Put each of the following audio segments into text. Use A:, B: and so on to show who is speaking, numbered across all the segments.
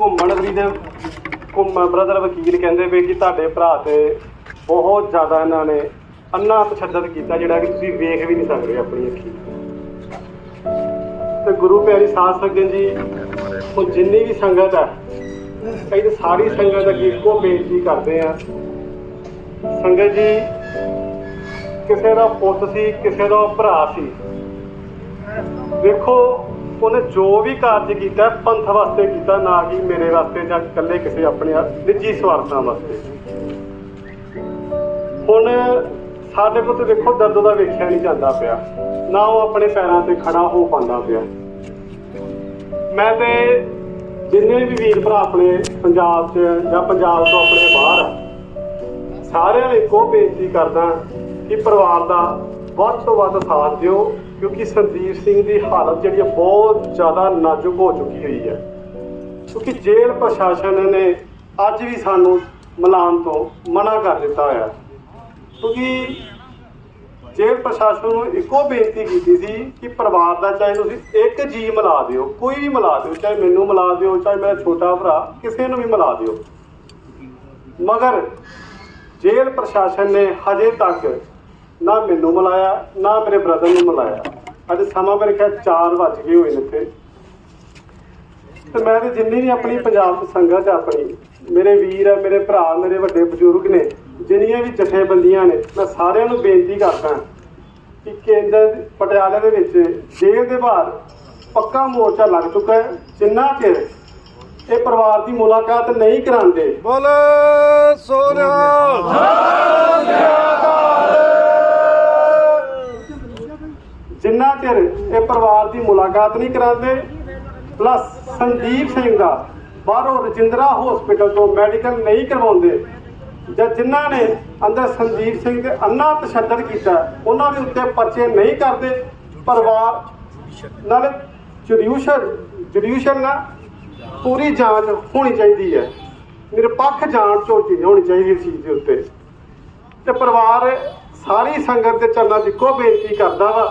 A: ਘੁੰਮਣ ਵੀ ਦੇ ਘੁੰਮ ਬ੍ਰਦਰ ਵਕੀਲ ਕਹਿੰਦੇ ਵੀ ਕਿ ਤੁਹਾਡੇ ਭਰਾ ਤੇ ਬਹੁਤ ਜ਼ਿਆਦਾ ਇਹਨਾਂ ਨੇ ਅੰਨਾ ਤਸ਼ੱਦਦ ਕੀਤਾ ਜਿਹੜਾ ਕਿ ਤੁਸੀਂ ਵੇਖ ਵੀ ਨਹੀਂ ਸਕਦੇ ਆਪਣੀ ਅੱਖੀ। ਤੇ ਗੁਰੂ ਪਿਆਰੀ ਸਾਧ ਸੰਗਤ ਜੀ, ਹੁਣ ਜਿੰਨੀ ਵੀ ਸੰਗਤ ਹੈ ਕਈ ਤਾਂ ਸਾਰੀ ਸੰਗਤ ਅੱਗੇ ਇੱਕੋ ਬੇਨਤੀ ਕਰਦੇ ਆ ਸੰਗਤ ਜੀ, ਕਿਸੇ ਦਾ ਪੁੱਤ ਸੀ, ਕਿਸੇ ਦਾ ਭਰਾ ਸੀ। ਵੇਖੋ ਉਹਨੇ ਜੋ ਵੀ ਕਾਰਜ ਕੀਤਾ, ਪੰਥ ਵਾਸਤੇ ਕੀਤਾ, ਨਾ ਕਿ ਮੇਰੇ ਵਾਸਤੇ ਜਾਂ ਇਕੱਲੇ ਕਿਸੇ ਆਪਣੇ ਨਿੱਜੀ ਸਵਾਰਥਾਂ ਵਾਸਤੇ। ਹੁਣ ਸਾਡੇ ਕੋਲ ਤੇ ਵੇਖੋ ਦਰਦ ਦਾ ਵੇਖਿਆ ਨਹੀਂ ਜਾਂਦਾ ਪਿਆ। ਨਾ ਉਹ ਆਪਣੇ ਪੈਰਾਂ ਤੇ ਖੜਾ ਹੋ ਪਾਉਂਦਾ ਪਿਆ। ਮੈਂ ਤੇ ਜਿੰਨੇ ਵੀ ਵੀਰ ਭਰਾ ਆਪਣੇ ਪੰਜਾਬ 'ਚ ਜਾਂ ਪੰਜਾਬ ਤੋਂ ਆਪਣੇ ਬਾਹਰ ਸਾਰਿਆਂ ਨੂੰ ਇੱਕੋ ਬੇਨਤੀ ਕਰਦਾ ਕਿ ਪਰਿਵਾਰ ਦਾ ਵੱਧ ਤੋਂ ਵੱਧ ਸਾਥ ਦਿਓ। ਕਿਉਂਕਿ ਸੰਦੀਪ ਸਿੰਘ ਦੀ ਹਾਲਤ ਜਿਹੜੀ ਹੈ ਬਹੁਤ ਜ਼ਿਆਦਾ ਨਾਜ਼ੁਕ ਹੋ ਚੁੱਕੀ ਹੋਈ ਹੈ। ਕਿਉਂਕਿ ਜੇਲ੍ਹ ਪ੍ਰਸ਼ਾਸਨ ਨੇ ਅੱਜ ਵੀ ਸਾਨੂੰ ਮਿਲਾਉਣ ਤੋਂ ਮਨਾ ਕਰ ਦਿੱਤਾ ਹੋਇਆ। ਕਿਉਂਕਿ ਜੇਲ੍ਹ ਪ੍ਰਸ਼ਾਸਨ ਨੂੰ ਇੱਕੋ ਬੇਨਤੀ ਕੀਤੀ ਸੀ ਕਿ ਪਰਿਵਾਰ ਦਾ ਚਾਹੇ ਤੁਸੀਂ ਇੱਕ ਜੀ ਮਿਲਾ ਦਿਓ, ਕੋਈ ਵੀ ਮਿਲਾ ਦਿਓ, ਚਾਹੇ ਮੈਨੂੰ ਮਿਲਾ ਦਿਓ, ਚਾਹੇ ਮੇਰਾ ਛੋਟਾ ਭਰਾ, ਕਿਸੇ ਨੂੰ ਵੀ ਮਿਲਾ ਦਿਓ। ਮਗਰ ਜੇਲ੍ਹ ਪ੍ਰਸ਼ਾਸਨ ਨੇ ਹਜੇ ਤੱਕ ਨਾ ਮੈਨੂੰ ਮਿਲਾਇਆ, ਨਾ ਮੇਰੇ ਬ੍ਰਦਰ ਨੂੰ ਮਿਲਾਇਆ। ਅੱਜ ਸਮਾਂ ਮੇਰੇ ਖਿਆਲ 4 ਵੱਜ ਗਏ ਹੋਏ ਨੇ ਇੱਥੇ। ਤੇ ਮੈਂ ਤੇ ਜਿੰਨੀ ਵੀ ਆਪਣੀ ਪੰਜਾਬ ਦੀ ਸੰਗਤ ਹੈ ਆਪਣੀ ਮੇਰੇ ਵੀਰ ਹੈ ਮੇਰੇ ਭਰਾ ਮੇਰੇ ਵੱਡੇ ਬਜ਼ੁਰਗ ਨੇ ਜਿੰਨੀਆਂ ਵੀ ਜਥੇਬੰਦੀਆਂ ਨੇ ਮੈਂ ਸਾਰਿਆਂ ਨੂੰ ਬੇਨਤੀ ਕਰਦਾ ਕਿ ਕੇਂਦਰ ਪਟਿਆਲੇ ਦੇ ਵਿੱਚ ਜੇਲ੍ਹ ਦੇ ਬਾਹਰ ਪੱਕਾ ਮੋਰਚਾ ਲੱਗ ਚੁੱਕਾ ਹੈ। ਜਿੰਨਾ ਚਿਰ ਇਹ ਪਰਿਵਾਰ ਦੀ ਮੁਲਾਕਾਤ ਨਹੀਂ ਕਰਾਉਂਦੇ
B: ਬੋਲੇ ਸੋਨਿਆ
A: ਜਿੰਨਾ ਚਿਰ ਇਹ ਪਰਿਵਾਰ ਦੀ ਮੁਲਾਕਾਤ ਨਹੀਂ ਕਰਾਉਂਦੇ। ਪਲੱਸ ਸੰਦੀਪ ਸਿੰਘ ਦਾ ਬਾਹਰੋਂ ਰਜਿੰਦਰਾ ਹਸਪੀਟਲ ਤੋਂ ਮੈਡੀਕਲ ਨਹੀਂ ਕਰਵਾਉਂਦੇ। ਜਾਂ ਜਿਨ੍ਹਾਂ ਨੇ ਅੰਦਰ ਸੰਦੀਪ ਸਿੰਘ ਦੇ ਅੰਨਾ ਤਸ਼ੱਦਦ ਕੀਤਾ, ਉਹਨਾਂ ਦੇ ਉੱਤੇ ਪਰਚੇ ਨਹੀਂ ਕਰਦੇ। ਪਰਿਵਾਰ ਨਾਲੇ ਜੁਡੀਸ਼ਲ ਜੁਡੀਸ਼ਲ ਨਾ ਪੂਰੀ ਜਾਂਚ ਹੋਣੀ ਚਾਹੀਦੀ ਹੈ। ਨਿਰਪੱਖ ਜਾਂਚ ਹੋਣੀ ਚਾਹੀਦੀ ਇਸ ਚੀਜ਼ ਦੇ ਉੱਤੇ। ਤੇ ਪਰਿਵਾਰ ਸਾਰੀ ਸੰਗਤ ਦੇ ਚਰਨਾਂ 'ਚ ਇੱਕੋ ਬੇਨਤੀ ਕਰਦਾ ਵਾ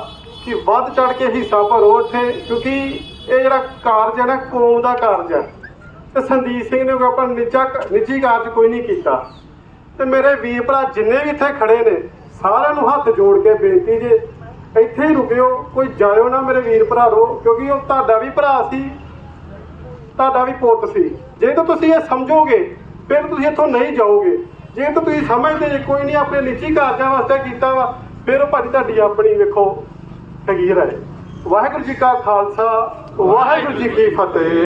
A: ਕਿ ਵੱਧ ਚੜ ਕੇ ਹਿੱਸਾ ਭਰੋ ਇੱਥੇ, ਕਿਉਂਕਿ ਇਹ ਜਿਹੜਾ ਕਾਰਜ ਹੈ ਨਾ, ਕੌਮ ਦਾ ਕਾਰਜ ਹੈ। ਤੇ ਸੰਦੀਪ ਸਿੰਘ ਨੇ ਕੋਈ ਆਪਣਾ ਨਿੱਜਾ ਨਿੱਜੀ ਕਾਰਜ ਕੋਈ ਨਹੀਂ ਕੀਤਾ। ਤੇ ਮੇਰੇ ਵੀਰ ਭਰਾ ਜਿੰਨੇ ਵੀ ਇੱਥੇ ਖੜੇ ਨੇ, ਸਾਰਿਆਂ ਨੂੰ ਹੱਥ ਜੋੜ ਕੇ ਬੇਨਤੀ ਜੇ, ਇੱਥੇ ਹੀ ਰੁਕਿਓ, ਕੋਈ ਜਾਇਓ ਨਾ ਮੇਰੇ ਵੀਰ ਭਰਾਰੋ ਕਿਉਂਕਿ ਉਹ ਤੁਹਾਡਾ ਵੀ ਭਰਾ ਸੀ, ਤੁਹਾਡਾ ਵੀ ਪੁੱਤ ਸੀ। ਜੇ ਤਾਂ ਤੁਸੀਂ ਇਹ ਸਮਝੋਗੇ, ਫਿਰ ਤੁਸੀਂ ਇੱਥੋਂ ਨਹੀਂ ਜਾਓਗੇ। ਜੇ ਤਾਂ ਤੁਸੀਂ ਸਮਝਦੇ ਜੇ, ਕੋਈ ਨਹੀਂ, ਆਪਣੇ ਨਿੱਜੀ ਕਾਰਜਾਂ ਵਾਸਤੇ ਕੀਤਾ ਵਾ, ਫਿਰ ਭਾਜੀ ਤੁਹਾਡੀ ਆਪਣੀ ਵੇਖੋ। ਤਗੀਰ ਹੈ ਵਾਹਿਗੁਰੂ ਜੀ ਕਾ ਖਾਲਸਾ ਵਾਹਿਗੁਰੂ ਜੀ ਕੀ ਫਤਿਹ।